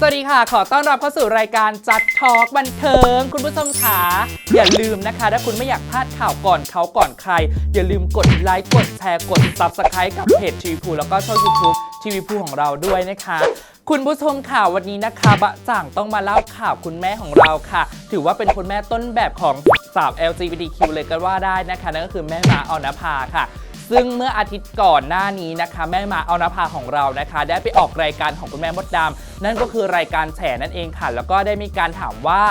สวัสดีค่ะ ขอต้อนรับเข้าสู่รายการจัดทอล์กบันเทิง คุณผู้ชมขาอย่าลืมนะคะ ถ้าคุณไม่อยากพลาดข่าวก่อนเขาก่อนใคร อย่าลืมกดไลค์กดแชร์กด Subscribe กับเพจทีวีพูแล้วก็ช่อง YouTube ทีวีพูของเราด้วยนะคะ คุณผู้ชมข่าววันนี้นะคะบะจ่างต้องมาเล่าข่าวคุณแม่ของเราค่ะ ถือว่าเป็นคุณแม่ต้นแบบของสาว LGBTQ เลยก็ว่าได้นะคะนั่นก็คือแม่มาออนภาค่ะ ซึ่งเมื่ออาทิตย์ก่อนหน้านี้นะคะ แม่มาเอานภาของเรานะคะ ได้ไปออกรายการของคุณแม่มดดำนั่นก็คือรายการแฉนั่นเองค่ะ แล้วก็ได้มีการถามว่า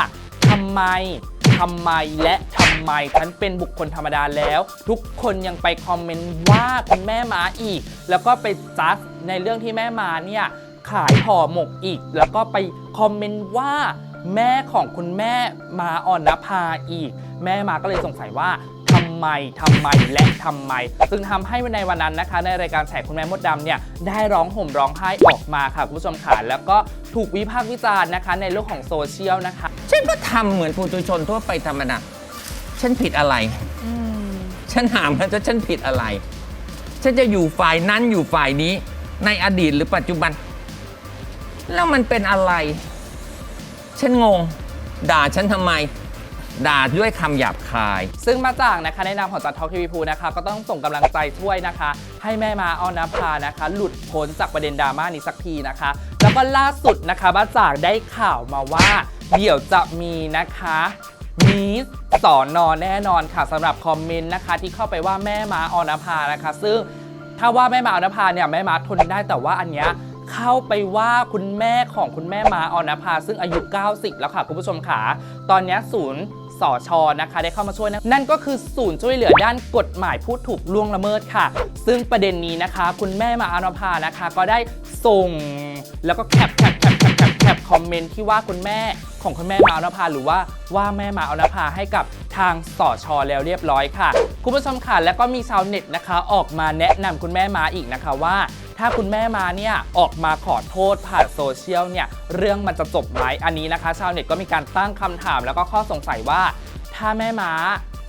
ทำไมทำไมและทำไมฉันเป็นบุคคลธรรมดาแล้ว ทุกคนยังไปคอมเมนต์ว่าคุณแม่มาอีก แล้วก็ไปจัดในเรื่องที่แม่มาเนี่ยขายห่อหมกอีก แล้วก็ไปคอมเมนต์ว่าแม่ของคุณแม่มาอ่อนนภาอีก แม่มาก็เลยสงสัยว่าำไมทำไมและทำไม ซึ่งทำให้ในวันนั้นนะคะ ในรายการแฉคุณแม่มดดำเนี่ยได้ร้องห่มร้องไห้ออกมาค่ะคุณผู้ชมค่ะแล้วก็ถูกวิพากษ์วิจารณ์นะคะ ในโลกของโซเชียลนะคะ ฉันก็ทำเหมือนปุถุชนทั่วไปธรรมดาฉันผิดอะไร ฉันถามแล้วฉันผิดอะไร ฉันจะอยู่ฝ่ายนั้นอยู่ฝ่ายนี้ ในอดีตหรือปัจจุบัน แล้วมันเป็นอะไร ฉันงง ด่าฉันทำไม ด่าด้วยคำหยาบคาย ซึ่งมาจากนะคะในนามของจัดทอ l k ทีวีพูนะคะก็ต้องส่งกำลังใจช่วยนะคะ ให้แม่มาออนภานะคะ หลุดพ้นจากประเด็นดราม่านี้สักทีนะคะ แล้วก็ล่าสุดนะคะบาจากได้ข่าวมาว่า เดี๋ยวจะมีนะคะมีสอนอนแน่นอนค่ะสำหรับคอมเมนต์นะคะ ที่เข้าไปว่าแม่มาออนภานะคะ ซึ่งถ้าว่าแม่มาออนภาเนี่ยแม่มาทนได้แต่ว่าอันเนี้ยเข้าไปว่าคุณแม่ของคุณแม่มาออนภาซึ่งอายุ 90 แล้วค่ะ คุณผู้ชมค่ะ ตอนนี้ศูนย์ สอชอนะคะ ได้เข้ามาช่วยนะนั่นก็คือศูนย์ช่วยเหลือด้านกฎหมายผู้ถูกล่วงละเมิดค่ะ ซึ่งประเด็นนี้นะคะ คุณแม่มาออนภานะคะ ก็ได้ส่ง แล้วก็แคปแคปแคปแคปแคปแคปคอมเมนต์ที่ว่าคุณแม่ของคุณแม่มาออนภาหรือว่าว่าแม่มาออนภาให้กับทางสอชอแล้วเรียบร้อยค่ะ คุณผู้ชมค่ะแล้วก็มีชาวเน็ตนะคะ ออกมาแนะนำคุณแม่มาอีกนะคะว่า ถ้าคุณแม่มาเนี่ยออกมาขอโทษผ่านโซเชียลเนี่ยเรื่องมันจะจบไหมอันนี้นะคะ ชาวเน็ตก็มีการตั้งคำถามแล้วก็ข้อสงสัยว่า ถ้าแม่ม้า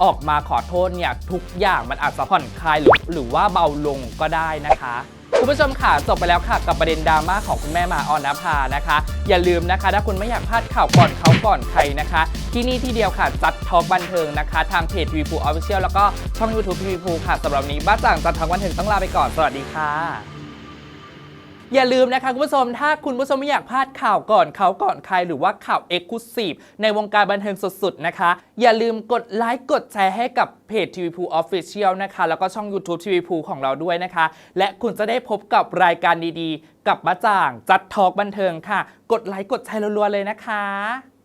ออกมาขอโทษเนี่ยทุกอย่างมันอาจจะผ่อนคลายหรือหรือว่าเบาลงก็ได้นะคะคุณผู้ชมค่ะจบไปแล้วค่ะกับประเด็นดราม่าของคุณแม่มาออนนภานะคะ อย่าลืมนะคะ ถ้าคุณไม่อยากพลาดข่าวก่อนเขาก่อนใครนะคะ ที่นี่ที่เดียวค่ะจัดทอกบันเทิงนะคะ ทางเพจทีวีพูออฟฟิเชียลแล้วก็ช่อง YouTube ทีวีพูค่ะสำหรับนี้บ้าจ่างจัดทอกบันเทิงต้องลาไปก่อน สวัสดีค่ะ อย่าลืมนะคะคุณผู้ชม ถ้าคุณผู้ชมไม่อยากพลาดข่าวก่อนเขาก่อนใครหรือว่าข่าวเอ็กซ์ clusive ในวงการบันเทิงสุดๆนะคะ อย่าลืมกดไลค์กดแชร์ให้กับเพจทีวีพูออฟฟิเชียลนะคะ แล้วก็ช่อง YouTube ทีวีพูของเราด้วยนะคะ และคุณจะได้พบกับรายการดีๆ กับมาจ่างจัดทอกบันเทิงค่ะ กดไลค์กดแชร์รัวๆเลยนะคะ